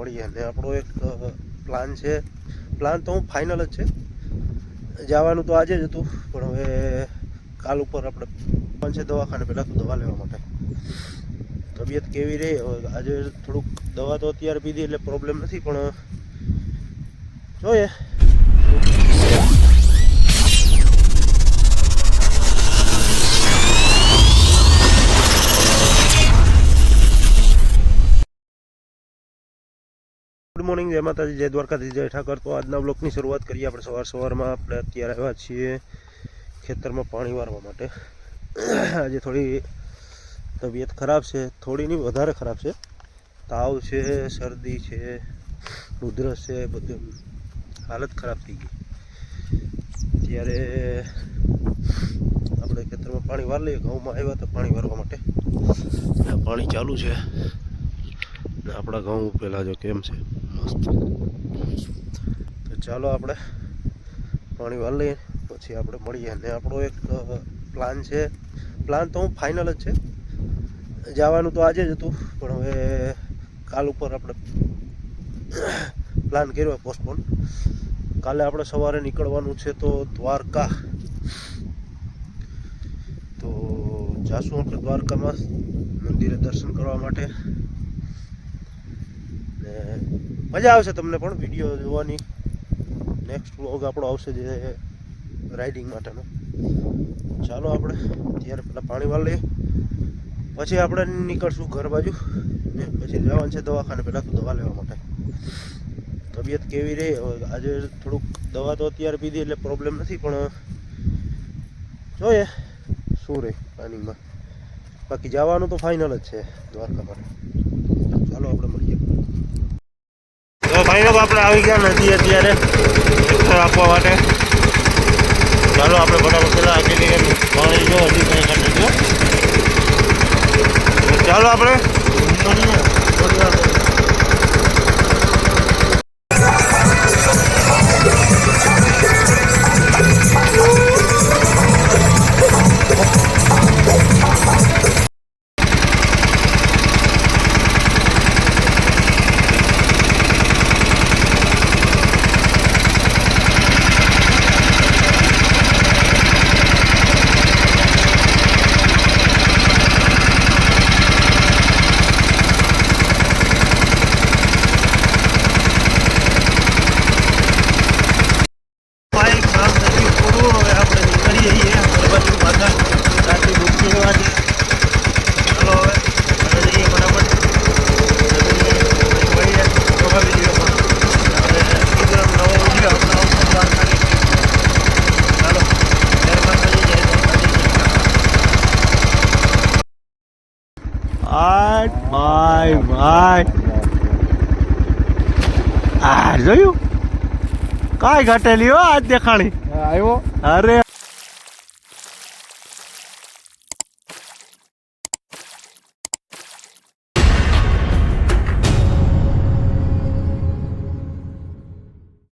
મળીએ અને આપણો એક પ્લાન છે. પ્લાન તો હું ફાઇનલ જ છે. જવાનું તો આજે જ હતું. પણ હવે કાલ ઉપર આપણે પણ છે દવાખાને પહેલાં તો દવા લેવા માટે. તબિયત કેવી રહી? હવે આજે થોડુંક દવા તો અત્યારે પીધી એટલે પ્રોબ્લેમ નથી, પણ જોઈએ. મોર્નિંગ જય માતાજી, જય દ્વારકાથી જય ઠાકર. તો આજના બ્લોકની શરૂઆત કરીએ. આપણે સવાર સવારમાં આપણે અત્યારે આવ્યા છીએ ખેતરમાં પાણી વારવા માટે. આજે થોડી તબિયત ખરાબ છે. થોડી નહીં, વધારે ખરાબ છે. તાવ છે, શરદી છે, ઉધરસ છે, બધું હાલત ખરાબ થઈ ગઈ. ત્યારે આપણે ખેતરમાં પાણી વાર લઈએ. ઘઉંમાં આવ્યા હતા પાણી વારવા માટે. પાણી ચાલુ છે. આપણા ઘઉં ઉપેલા જો કેમ છે? મસ્ત. તો ચાલો આપણે પાણી વાળ લઈએ, પછી આપણે મળીએ. અને આપણો એક પ્લાન છે. પ્લાન તો હું ફાઇનલ જ છે. જવાનું તો આજે જ હતું, પણ હવે કાલ ઉપર આપણે પ્લાન કર્યો પોસ્ટપોન કાલે આપણે સવારે નીકળવાનું છે તો દ્વારકા. તો જાશું આપણે દ્વારકામાં મંદિરે દર્શન કરવા માટે. મજા આવશે તમને પણ વીડિયો જોવાની. નેક્સ્ટ વ્લોગ આપણો આવશે જે રાઇડિંગ માટેનો. ચાલો આપણે ત્યારે પહેલાં પાણી વાળ લઈએ. પછી આપણે નીકળશું ઘર બાજુ. ને પછી લેવાનું છે દવાખાને પહેલાં તો દવા લેવા માટે. તબિયત કેવી રહી? આજે થોડુંક દવા તો અત્યારે પીધી એટલે પ્રોબ્લેમ નથી, પણ જોઈએ શું રહે પ્લાનિંગમાં બાકી જવાનું તો ફાઇનલ જ છે દ્વારકા માટે ચાલો આપણે ભાઈ આપણે આવી ગયા નદી અત્યારે ટ્રેક્ટર આપવા માટે. ચાલો, આપણે ફટાફટ પેલા આગળની એમ પાણી જો હજી કંઈ કાઢી ચાલો, આપણે. ભાઈ બાય બાય આ જોયું? કાંઈ ઘટેલી હો આજ દેખાણી. આવ્યો? અરે